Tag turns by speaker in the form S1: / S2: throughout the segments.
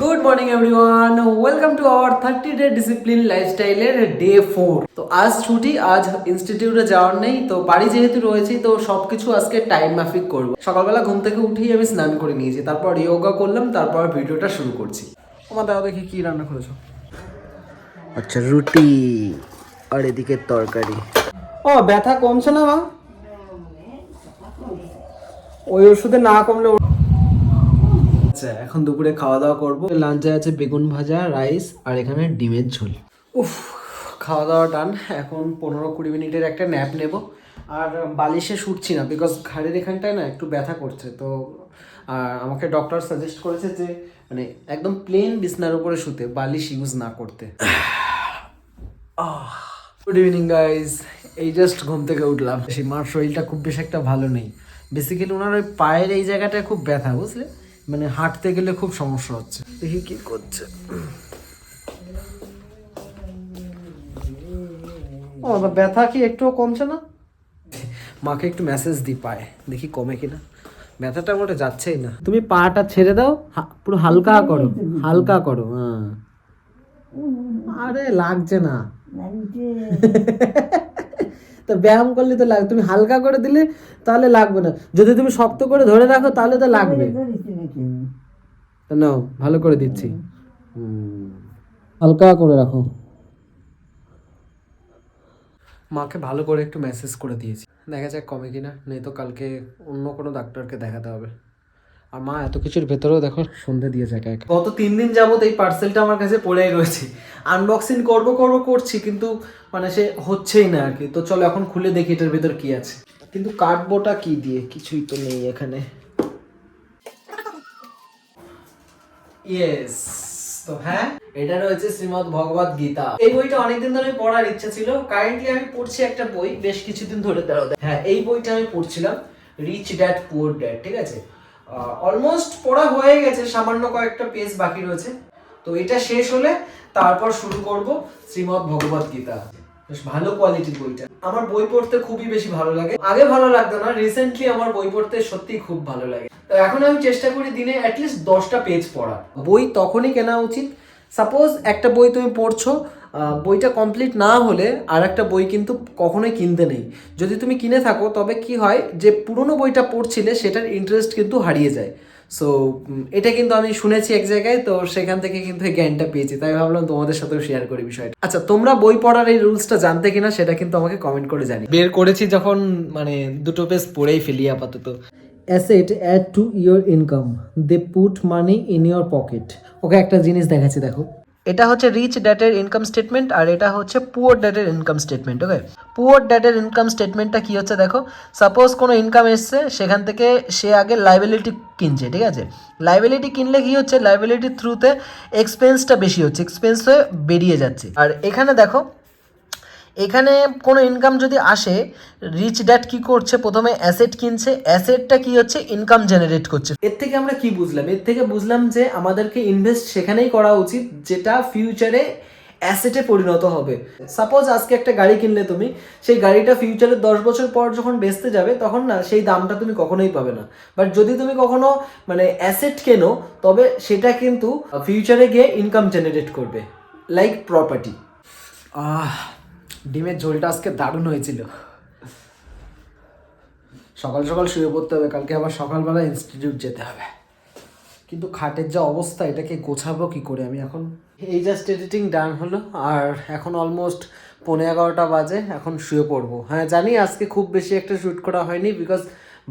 S1: Good morning everyone welcome to our thirty day discipline লাইফস্টাইলের day four তো আজ ছুটি আজ ইনস্টিটিউটে যাওয়ার নেই তো বাড়ি যেহেতু রয়েছি তো সবকিছু আজকে টাইম মাফিক করব। সকালবেলা ঘুম থেকে উঠেই আমি স্নান করে নিয়েছি তারপর ইয়োগা করলাম তারপর ভিডিওটা শুরু করছি। তোমার দাদা দেখি কি রান্না করেছ?
S2: আচ্ছা রুটি আর এদিকে তরকারি।
S1: ও ব্যথা কমছে না মা? ওই ওষুধে না কমলে আচ্ছা এখন দুপুরে খাওয়া দাওয়া করব লাঞ্চে আছে বেগুন ভাজা রাইস আর এখানে ডিমের ঝোল। উফ খাওয়া দাওয়া ডান এখন পনেরো কুড়ি মিনিটের একটা ন্যাপ নেব। আর বালিশে শুটছি না বিকজ ঘাড়ের এখানটায় না একটু ব্যথা করছে। তো আর আমাকে ডক্টর সাজেস্ট করেছে যে মানে একদম প্লেন বিছনার উপরে শুতে বালিশ ইউজ না করতে। গুড ইভিনিং গাইজ এই জাস্ট ঘুম থেকে উঠলাম। সেই মার শরীরটা খুব বেশি একটা ভালো নেই। বেসিক্যালি ওনার ওই পায়ের এই জায়গাটায় খুব ব্যথা বুঝলে? মানে হাঁটতে গেলে খুব সমস্যা হচ্ছে। দেখি কি করছে। ও বাবা, ব্যথা কি একটুও কমছে না? মাকে একটু মেসেজ দিই পায়ে দেখি কমে কিনা। ব্যথাটা মোটে যাচ্ছেই না। তুমি পাটা ছেড়ে দাও হা- পুরো হালকা করো হালকা করো হ্যাঁ। আরে লাগছে না। তো ব্যায়াম করলে তো লাগ তুমি হালকা করে দিলে তাহলে লাগবে না। যদি তুমি শক্ত করে ধরে রাখো তাহলে তো লাগবে। তো নাও ভালো করে দিচ্ছি। হালকা করে রাখো। মাকে ভালো করে একটু মেসেজ করে দিয়েছি। দেখা যাক কমে কিনা নেই তো কালকে অন্য কোনো ডাক্তারকে দেখাতে হবে। আর মা এত কিছুর ভেতরেও দেখো সন্ধে দিয়েছে একা একা। গত তিন দিন যাবত এই পার্সেলটা আমার কাছে পড়েই রয়েছে। আনবক্সিং করব করব করছি কিন্তু মানে সে হচ্ছেই না আর কি। তো চলো এখন খুলে দেখি এটার ভেতর কি আছে। কিন্তু কাটবোটা কি দিয়ে? কিছুই তো নেই এখানে। ইয়েস তো হ্যাঁ এটা রয়েছে ভগবত গীতা। এই বইটা অনেকদিন ধরে পড়ার ইচ্ছা ছিল। কারেন্টলি আমি পড়ছি একটা বই, বেশ কিছুদিন ধরে হ্যাঁ এই বইটা আমি পড়ছিলাম রিচ ড্যাড পুয়ার ড্যাড ঠিক আছে? অলমোস্ট পড়া হয়ে গেছে, সামান্য কয়েকটা পেজ বাকি রয়েছে। তো এটা শেষ হলে তারপর শুরু করব শ্রীমদ ভগবত গীতা। বেশ ভালো কোয়ালিটির বইটা। আমার বই পড়তে খুবই বেশি ভালো লাগে। আগে ভালো লাগতো না রিসেন্টলি আমার বই পড়তে সত্যি খুব ভালো লাগে। তো এখন আমি চেষ্টা করি দিনে অ্যাটলিস্ট দশটা পেজ পড়া বই তখনই কেনা উচিত। সাপোজ একটা বই তুমি পড়ছো বইটা কমপ্লিট না হলে আর একটা বই কিন্তু কখনোই কিনতে নেই। যদি তুমি কিনে থাকো, তবে কি হয়, যে পুরনো বইটা পড়ছিলে, সেটার ইন্টারেস্ট কিন্তু হারিয়ে যায়। সো এটা কিন্তু আমি শুনেছি এক জায়গায় তো সেখান থেকে কিন্তু এই জ্ঞানটা পেয়েছি। তাই ভাবলাম তোমাদের সাথেও শেয়ার করি বিষয়টা। আচ্ছা তোমরা বই পড়ার এই রুলসটা জানতে কিনা সেটা কিন্তু আমাকে কমেন্ট করে জানি বের করেছি যখন মানে দুটো পেজ পড়েই ফেলি আপাতত। Asset add to your income they put money in your pocket okay একটা জিনিস দেখাচ্ছি দেখো। এটা হচ্ছে রিচ ড্যাটের ইনকাম স্টেটমেন্ট আর এটা হচ্ছে পুয়ার ড্যাটের ইনকাম স্টেটমেন্ট ওকে পুয়ার ড্যাটের ইনকাম স্টেটমেন্টটা কি হচ্ছে দেখো? সাপোজ কোনো ইনকাম এসছে, সেখান থেকে সে আগে লাইবিলিটি কিনছে, ঠিক আছে? লাইবিলিটি কিনলে কী হচ্ছে? লাইবিলিটির থ্রুতে এক্সপেন্সটা বেশি হচ্ছে এক্সপেন্স হয়ে বেরিয়ে যাচ্ছে। আর এখানে দেখো এখানে কোনো ইনকাম যদি আসে রিচ ড্যাট কি করছে? প্রথমে অ্যাসেট কিনছে। অ্যাসেটটা কি হচ্ছে? ইনকাম জেনারেট করছে। এর থেকে আমরা কি বুঝলাম? এর থেকে বুঝলাম যে আমাদেরকে ইনভেস্ট সেখানেই করা উচিত যেটা ফিউচারে অ্যাসেটে পরিণত হবে। সাপোজ আজকে একটা গাড়ি কিনলে তুমি সেই গাড়িটা ফিউচারে দশ বছর পর যখন বেচতে যাবে তখন না সেই দামটা তুমি কখনোই পাবে না। বাট যদি তুমি কখনো মানে অ্যাসেট কেনো তবে সেটা কিন্তু ফিউচারে গিয়ে ইনকাম জেনারেট করবে। লাইক প্রপার্টি আহ ডিমের ঝোলটা আজকে দারুণ হয়েছিল। সকাল সকাল শুয়ে পড়তে হবে, কালকে আবার সকালবেলা ইনস্টিটিউট যেতে হবে। কিন্তু খাটের যা অবস্থা, এটাকে গোছাবো কি করে আমি এখন? এই জাস্ট এডিটিং ডান হলো, আর এখন অলমোস্ট পনেরো এগারোটা বাজে, এখন শুয়ে পড়ব। হ্যাঁ জানি আজকে খুব বেশি একটা শ্যুট করা হয়নি বিকজ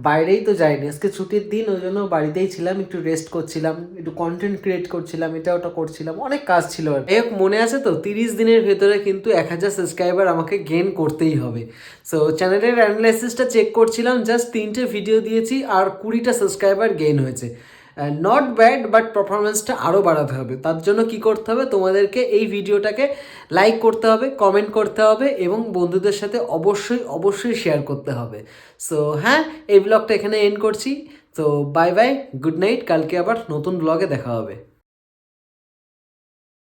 S1: বাইরেই তো যাইনি। আজকে ছুটির দিন, ওই জন্য বাড়িতেই ছিলাম, একটু রেস্ট করছিলাম, একটু কন্টেন্ট ক্রিয়েট করছিলাম, এটা ওটা করছিলাম, অনেক কাজ ছিল আর এক মনে আছে তো, তিরিশ দিনের ভেতরে কিন্তু এক হাজার সাবস্ক্রাইবার আমাকে গেন করতেই হবে। সো চ্যানেলের অ্যানালাইসিসটা চেক করছিলাম জাস্ট তিনটে ভিডিও দিয়েছি, আর কুড়িটা সাবস্ক্রাইবার গেইন হয়েছে। নট ব্যাড বাট পারফরমেন্সটা আরও বাড়াতে হবে। তার জন্য কি করতে হবে? তোমাদেরকে এই ভিডিওটাকে লাইক করতে হবে কমেন্ট করতে হবে এবং বন্ধুদের সাথে অবশ্যই অবশ্যই শেয়ার করতে হবে। সো হ্যাঁ এই ব্লগটা এখানে এন্ড করছি। তো বাই বাই গুড নাইট কালকে আবার নতুন ব্লগে দেখা হবে।